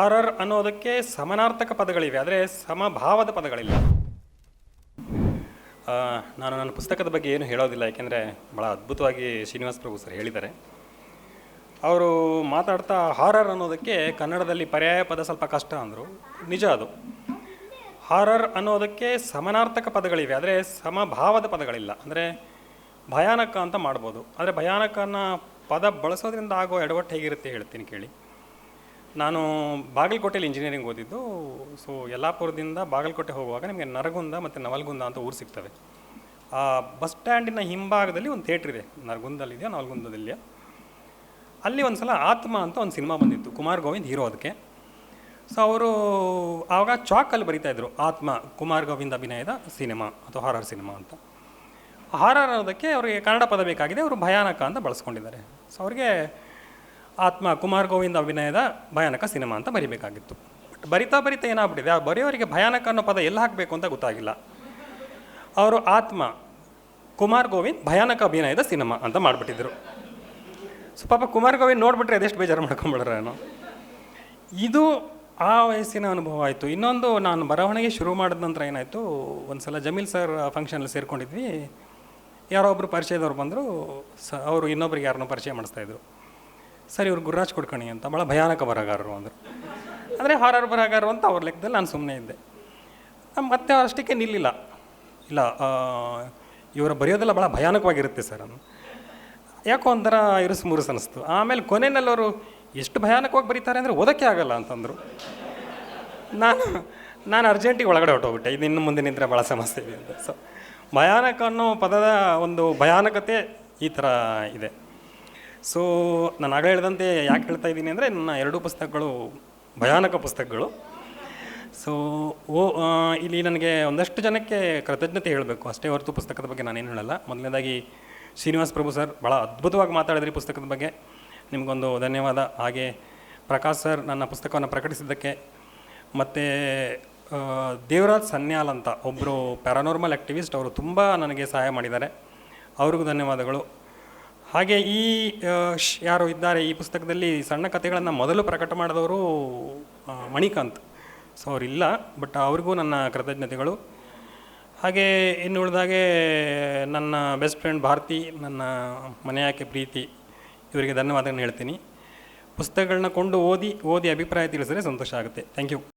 Horror ಅನ್ನೋದಕ್ಕೆ ಸಮನಾರ್ಥಕ ಪದಗಳಿವೆ, ಆದರೆ ಸಮಭಾವದ ಪದಗಳಿಲ್ಲ. ನಾನು ನನ್ನ ಪುಸ್ತಕದ ಬಗ್ಗೆ ಏನು ಹೇಳೋದಿಲ್ಲ, ಯಾಕೆಂದರೆ ಭಾಳ ಅದ್ಭುತವಾಗಿ ಶ್ರೀನಿವಾಸ್ ಪ್ರಭು ಸರ್ ಹೇಳಿದ್ದಾರೆ. ಅವರು ಮಾತಾಡ್ತಾ ಹಾರರ್ ಅನ್ನೋದಕ್ಕೆ ಕನ್ನಡದಲ್ಲಿ ಪರ್ಯಾಯ ಪದ ಸ್ವಲ್ಪ ಕಷ್ಟ ಅಂದರು. ನಿಜ ಅದು. ಹಾರರ್ ಅನ್ನೋದಕ್ಕೆ ಸಮನಾರ್ಥಕ ಪದಗಳಿವೆ, ಆದರೆ ಸಮಭಾವದ ಪದಗಳಿಲ್ಲ. ಅಂದರೆ ಭಯಾನಕ ಅಂತ ಮಾಡ್ಬೋದು. ಆದರೆ ಭಯಾನಕನ ಪದ ಬಳಸೋದ್ರಿಂದ ಆಗೋ ಎಡವಟ್ಟು ಹೇಗಿರುತ್ತೆ ಹೇಳ್ತೀನಿ ಕೇಳಿ. ನಾನು ಬಾಗಲಕೋಟೆಯಲ್ಲಿ ಇಂಜಿನಿಯರಿಂಗ್ ಓದಿದ್ದು. ಸೊ ಯಲ್ಲಾಪುರದಿಂದ ಬಾಗಲಕೋಟೆ ಹೋಗುವಾಗ ನಿಮಗೆ ನರಗುಂದ ಮತ್ತು ನವಲ್ಗುಂದ ಅಂತ ಊರು ಸಿಗ್ತವೆ. ಆ ಬಸ್ ಸ್ಟ್ಯಾಂಡಿನ ಹಿಂಭಾಗದಲ್ಲಿ ಒಂದು ಥಿಯೇಟ್ರ್ ಇದೆ. ನರಗುಂದಲ್ಲಿದೆಯಾ, ನವಲ್ಗುಂದದಲ್ಲಿದೆಯಾ. ಅಲ್ಲಿ ಒಂದು ಸಲ ಆತ್ಮ ಅಂತ ಒಂದು ಸಿನಿಮಾ ಬಂದಿತ್ತು. ಕುಮಾರ್ ಗೋವಿಂದ್ ಹೀರೋ ಅದಕ್ಕೆ. ಸೊ ಅವರು ಆವಾಗ ಚಾಕಲ್ಲಿ ಬರಿತಾ ಇದ್ರು. ಆತ್ಮ, ಕುಮಾರ್ ಗೋವಿಂದ್ ಅಭಿನಯದ ಸಿನಿಮಾ ಅಥವಾ ಹಾರರ್ ಸಿನಿಮಾ ಅಂತ. ಹಾರರ್ ಅನ್ನೋದಕ್ಕೆ ಅವರಿಗೆ ಕನ್ನಡ ಪದ ಬೇಕಾಗಿದೆ. ಅವರು ಭಯಾನಕ ಅಂತ ಬಳಸ್ಕೊಂಡಿದ್ದಾರೆ. ಸೊ ಅವ್ರಿಗೆ ಆತ್ಮ ಕುಮಾರ್ ಗೋವಿಂದ ಅಭಿನಯದ ಭಯಾನಕ ಸಿನಿಮಾ ಅಂತ ಬರಿಬೇಕಾಗಿತ್ತು. ಬಟ್ ಬರಿತಾ ಬರಿತಾ ಏನಾಗ್ಬಿಟ್ಟಿದೆ? ಆ ಬರೆಯೋರಿಗೆ ಭಯಾನಕ ಅನ್ನೋ ಪದ ಎಲ್ಲ ಹಾಕಬೇಕು ಅಂತ ಗೊತ್ತಾಗಿಲ್ಲ. ಅವರು ಆತ್ಮ ಕುಮಾರ್ ಗೋವಿಂದ್ ಭಯಾನಕ ಅಭಿನಯದ ಸಿನಿಮಾ ಅಂತ ಮಾಡಿಬಿಟ್ಟಿದ್ರು. ಸೊ ಪಾಪ ಕುಮಾರ್ ಗೋವಿಂದ್ ನೋಡಿಬಿಟ್ರೆ ಅದೆಷ್ಟು ಬೇಜಾರು ನಾನು ಇದು ಆ ವಯಸ್ಸಿನ ಅನುಭವ ಆಯಿತು. ಇನ್ನೊಂದು ನಾನು ಬರವಣಿಗೆ ಶುರು ಮಾಡಿದ ನಂತರ ಏನಾಯಿತು? ಒಂದು ಸಲ ಜಮೀಲ್ ಸರ್ ಫಂಕ್ಷನಲ್ಲಿ ಸೇರ್ಕೊಂಡಿದ್ವಿ. ಯಾರೋ ಒಬ್ಬರು ಪರಿಚಯದವ್ರು ಬಂದರು. ಸ ಅವರು ಇನ್ನೊಬ್ರಿಗೆ ಯಾರನ್ನೋ ಪರಿಚಯ ಮಾಡಿಸ್ತಾಯಿದ್ರು ಸರ್, ಇವ್ರು ಗುರುರಾಜ್ ಕೊಡ್ಕಣಿ ಅಂತ. ಭಾಳ ಭಯಾನಕ ಬರಹಗಾರರು ಅಂದರು. ಅಂದರೆ ಹಾರರ್ ಬರಹಗಾರರು ಅಂತ ಅವ್ರ ಲೆಕ್ಕದಲ್ಲಿ ನಾನು ಸುಮ್ಮನೆ ಇದ್ದೆ. ಮತ್ತೆ ಅಷ್ಟಕ್ಕೆ ನಿಲ್ಲಿಲ್ಲ. ಇಲ್ಲ ಇವರು ಬರೆಯೋದೆಲ್ಲ ಭಾಳ ಭಯಾನಕವಾಗಿರುತ್ತೆ ಸರ್ ಅನ್ನು ಯಾಕೋ ಒಂಥರ ಇರುಸು ಮುರುಸು ಅನ್ನಿಸ್ತು ಆಮೇಲೆ ಕೊನೆಯಲ್ಲಿ ಅವರು ಎಷ್ಟು ಭಯಾನಕವಾಗಿ ಬರೀತಾರೆ ಅಂದರೆ ಓದೋಕ್ಕೆ ಆಗಲ್ಲ ಅಂತಂದರು. ನಾನು ನಾನು ಅರ್ಜೆಂಟಿಗೆ ಒಳಗಡೆ ಹೊಟ್ಟೋಗ್ಬಿಟ್ಟೆ ಇದು ಇನ್ನು ಮುಂದೆ ನಿಂತರೆ ಭಾಳ ಸಮಸ್ಯೆ ಇದೆ ಅಂತ. ಸೊ ಭಯಾನಕ ಅನ್ನೋ ಪದದ ಒಂದು ಭಯಾನಕತೆ ಈ ಥರ ಇದೆ. ಸೊ ನಾನು ಆಗ ಹೇಳಿದಂತೆ ಯಾಕೆ ಹೇಳ್ತಾ ಇದ್ದೀನಿ ಅಂದರೆ, ನನ್ನ ಎರಡೂ ಪುಸ್ತಕಗಳು ಭಯಾನಕ ಪುಸ್ತಕಗಳು. ಸೊ ಓ ಇಲ್ಲಿ ನನಗೆ ಒಂದಷ್ಟು ಜನಕ್ಕೆ ಕೃತಜ್ಞತೆ ಹೇಳಬೇಕು. ಅಷ್ಟೇ ಹೊರತು ಪುಸ್ತಕದ ಬಗ್ಗೆ ನಾನೇನು ಹೇಳಲ್ಲ. ಮೊದಲನೇದಾಗಿ, ಶ್ರೀನಿವಾಸ್ ಪ್ರಭು ಸರ್ ಭಾಳ ಅದ್ಭುತವಾಗಿ ಮಾತಾಡಿದ್ರಿ ಪುಸ್ತಕದ ಬಗ್ಗೆ. ನಿಮಗೊಂದು ಧನ್ಯವಾದ. ಹಾಗೆ ಪ್ರಕಾಶ್ ಸರ್ ನನ್ನ ಪುಸ್ತಕವನ್ನು ಪ್ರಕಟಿಸಿದ್ದಕ್ಕೆ. ಮತ್ತು ದೇವರಾಜ್ ಸನ್ಯಾಲ್ ಅಂತ ಒಬ್ಬರು ಪ್ಯಾರಾನಾರ್ಮಲ್ ಆ್ಯಕ್ಟಿವಿಸ್ಟ್ ಅವರು ತುಂಬ ನನಗೆ ಸಹಾಯ ಮಾಡಿದ್ದಾರೆ. ಅವ್ರಿಗೂ ಧನ್ಯವಾದಗಳು. ಹಾಗೆ ಈ ಯಾರು ಇದ್ದಾರೆ ಈ ಪುಸ್ತಕದಲ್ಲಿ ಸಣ್ಣ ಕಥೆಗಳನ್ನು ಮೊದಲು ಪ್ರಕಟ ಮಾಡಿದವರು ಮಣಿಕಾಂತ್. ಸೊ, ಅವರಿಲ್ಲ, ಬಟ್ ಅವ್ರಿಗೂ ನನ್ನ ಕೃತಜ್ಞತೆಗಳು. ಹಾಗೆ ಇನ್ನು ಉಳಿದಾಗೆ ನನ್ನ ಬೆಸ್ಟ್ ಫ್ರೆಂಡ್ ಭಾರತಿ, ನನ್ನ ಮನೆಯಾಕೆ ಪ್ರೀತಿ, ಇವರಿಗೆ ಧನ್ಯವಾದಗಳನ್ನ ಹೇಳ್ತೀನಿ. ಪುಸ್ತಕಗಳನ್ನ ಕೊಂಡು ಓದಿ ಓದಿ ಅಭಿಪ್ರಾಯ ತಿಳಿಸಿದ್ರೆ ಸಂತೋಷ ಆಗುತ್ತೆ. Thank you.